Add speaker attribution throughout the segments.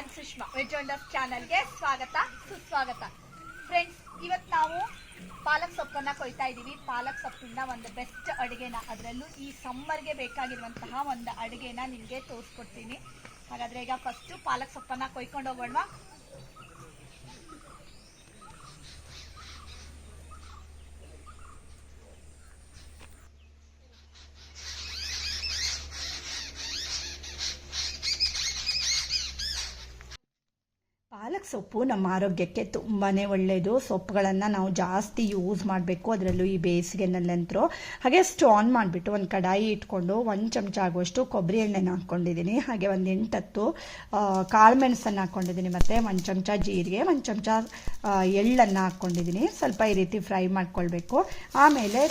Speaker 1: ನಾನು Sushma. Veg wonders ಚಾನಲ್ಗೆ ಸ್ವಾಗತ, ಸುಸ್ವಾಗತ. ಫ್ರೆಂಡ್ಸ್ ಇವತ್ತು ನಾವು ಪಾಲಕ್ ಸೊಪ್ಪನ್ನ ಕೊಯ್ತಾ ಇದ್ದೀವಿ. ಪಾಲಕ್ ಸೊಪ್ಪಿನ ಒಂದು ಬೆಸ್ಟ್ ಅಡುಗೆನ. ಅದರಲ್ಲೂ ಈ ಸಮ್ಮರ್ಗೆ ಬೇಕಾಗಿರುವಂತಹ ಒಂದು ಅಡುಗೆನ ನಿಮಗೆ ತೋರಿಸ್ಕೊಡ್ತೀನಿ. ಹಾಗಾದ್ರೆ ಈಗ ಫಸ್ಟು ಪಾಲಕ್ ಸೊಪ್ಪನ್ನ ಕೊಯ್ಕೊಂಡು ಹೋಗೋಣ. ಪಾಲಕ್ ಸೊಪ್ಪು ನಮ್ಮ ಆರೋಗ್ಯಕ್ಕೆ ತುಂಬಾ ಒಳ್ಳೆಯದು ಸೊಪ್ಪುಗಳನ್ನು ನಾವು ಜಾಸ್ತಿ ಯೂಸ್ ಮಾಡಬೇಕು. ಅದರಲ್ಲೂ ಈ ಬೇಸಿಗೆನಲ್ಲಂತರೂ ಹಾಗೆ ಸ್ಟೋನ್ ಮಾಡಿಬಿಟ್ಟು ಒಂದು ಕಡಾಯಿ ಇಟ್ಕೊಂಡು ಒಂದು ಚಮಚ ಆಗುವಷ್ಟು ಕೊಬ್ಬರಿ ಎಣ್ಣೆನ ಹಾಕ್ಕೊಂಡಿದ್ದೀನಿ. ಹಾಗೆ ಒಂದು ಎಂಟತ್ತು ಕಾಳು ಮೆಣಸನ್ನು ಹಾಕ್ಕೊಂಡಿದ್ದೀನಿ ಮತ್ತು ಒಂದು ಚಮಚ ಜೀರಿಗೆ, ಒಂದು ಚಮಚ ಎಳ್ಳನ್ನು ಹಾಕ್ಕೊಂಡಿದ್ದೀನಿ. ಸ್ವಲ್ಪ ಈ ರೀತಿ ಫ್ರೈ ಮಾಡ್ಕೊಳ್ಬೇಕು. ಆಮೇಲೆ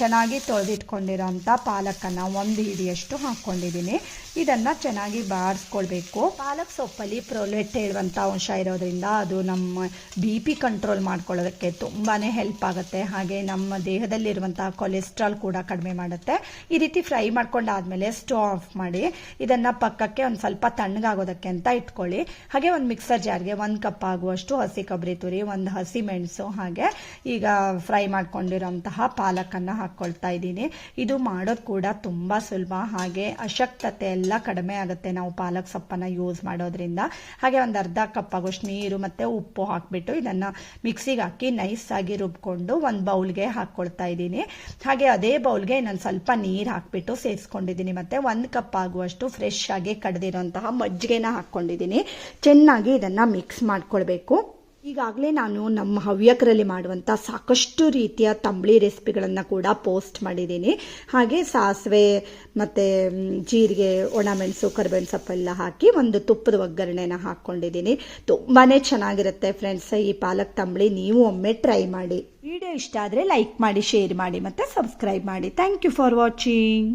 Speaker 1: ಚೆನ್ನಾಗಿ ತೊಳೆದಿಟ್ಕೊಂಡಿರೋಂಥ ಪಾಲಕನ್ನು ಒಂದು ಹಿಡಿಯಷ್ಟು ಹಾಕ್ಕೊಂಡಿದ್ದೀನಿ. ಇದನ್ನು ಚೆನ್ನಾಗಿ ಬಾರಿಸ್ಕೊಳ್ಬೇಕು. ಪಾಲಕ್ ಸೊಪ್ಪಲ್ಲಿ ಪ್ರೊಲೆಟ್ ಹೇಳುವಂಥ ಅಂಶ ಇರೋದ್ರಿಂದ ಅದು ನಮ್ಮ ಬಿ ಪಿ ಕಂಟ್ರೋಲ್ ಮಾಡ್ಕೊಳ್ಳೋದಕ್ಕೆ ತುಂಬಾ ಹೆಲ್ಪ್ ಆಗುತ್ತೆ. ಹಾಗೆ ನಮ್ಮ ದೇಹದಲ್ಲಿರುವಂಥ ಕೊಲೆಸ್ಟ್ರಾಲ್ ಕೂಡ ಕಡಿಮೆ ಮಾಡುತ್ತೆ. ಈ ರೀತಿ ಫ್ರೈ ಮಾಡ್ಕೊಂಡಾದ್ಮೇಲೆ ಸ್ಟವ್ ಆಫ್ ಮಾಡಿ ಇದನ್ನು ಪಕ್ಕಕ್ಕೆ ಒಂದು ಸ್ವಲ್ಪ ತಣ್ಣಗಾಗೋದಕ್ಕೆ ಅಂತ ಇಟ್ಕೊಳ್ಳಿ. ಹಾಗೆ ಒಂದು ಮಿಕ್ಸರ್ ಜಾರ್ಗೆ ಒಂದು ಕಪ್ ಆಗುವಷ್ಟು ಹಸಿ ಕೊಬ್ಬರಿ ತುರಿ, ಒಂದು ಹಸಿ ಮೆಣಸು, ಹಾಗೆ ಈಗ ಫ್ರೈ ಮಾಡ್ಕೊಂಡಿರೋಂತಹ ಪಾಲಕನ್ನು ಹಾಕ್ಕೊಳ್ತಾ ಇದ್ದೀನಿ. ಇದು ಮಾಡೋದು ಕೂಡ ತುಂಬ ಸುಲಭ. ಹಾಗೆ ಅಶಕ್ತತೆ ಎಲ್ಲ ಕಡಿಮೆ ಆಗುತ್ತೆ ನಾವು ಪಾಲಕ್ ಸೊಪ್ಪನ್ನು ಯೂಸ್ ಮಾಡೋದ್ರಿಂದ. ಹಾಗೆ ಒಂದು ಅರ್ಧ ಕಪ್ ಆಗೋಷ್ಟು ನೀರು ಮತ್ತು ಉಪ್ಪು ಹಾಕಿಬಿಟ್ಟು ಇದನ್ನು ಮಿಕ್ಸಿಗೆ ಹಾಕಿ ನೈಸ್ ಆಗಿ ರುಬ್ಕೊಂಡು ಒಂದು ಬೌಲ್ಗೆ ಹಾಕ್ಕೊಳ್ತಾ ಇದ್ದೀನಿ. ಹಾಗೆ ಅದೇ ಬೌಲ್ಗೆ ನಾನು ಸ್ವಲ್ಪ ನೀರು ಹಾಕ್ಬಿಟ್ಟು ಸೇರಿಸ್ಕೊಂಡಿದ್ದೀನಿ. ಮತ್ತೆ ಒಂದು ಕಪ್ ಆಗುವಷ್ಟು ಫ್ರೆಶ್ ಆಗಿ ಕಡ್ದಿರೋಂತಹ ಮಜ್ಜಿಗೆನ ಹಾಕ್ಕೊಂಡಿದ್ದೀನಿ. ಚೆನ್ನಾಗಿ ಇದನ್ನು ಮಿಕ್ಸ್ ಮಾಡ್ಕೊಳ್ಬೇಕು. ಈಗಾಗಲೇ ನಾನು ನಮ್ಮ ಹವ್ಯಕರಲ್ಲಿ ಮಾಡುವಂಥ ಸಾಕಷ್ಟು ರೀತಿಯ ತಂಬಳಿ ರೆಸಿಪಿಗಳನ್ನು ಕೂಡ ಪೋಸ್ಟ್ ಮಾಡಿದ್ದೀನಿ. ಹಾಗೆ ಸಾಸಿವೆ ಮತ್ತು ಜೀರಿಗೆ ಒಣಮೆಣಸು ಕರಿಬೇವಿನ ಸೊಪ್ಪೆಲ್ಲ ಹಾಕಿ ಒಂದು ತುಪ್ಪದ ಒಗ್ಗರಣೆನ ಹಾಕ್ಕೊಂಡಿದ್ದೀನಿ ತುಂಬಾ ಚೆನ್ನಾಗಿರುತ್ತೆ ಫ್ರೆಂಡ್ಸ್, ಈ ಪಾಲಕ್ ತಂಬಳಿ ನೀವು ಒಮ್ಮೆ ಟ್ರೈ ಮಾಡಿ. ವಿಡಿಯೋ ಇಷ್ಟ ಆದರೆ ಲೈಕ್ ಮಾಡಿ, ಶೇರ್ ಮಾಡಿ ಮತ್ತು ಸಬ್ಸ್ಕ್ರೈಬ್ ಮಾಡಿ. Thank you for watching.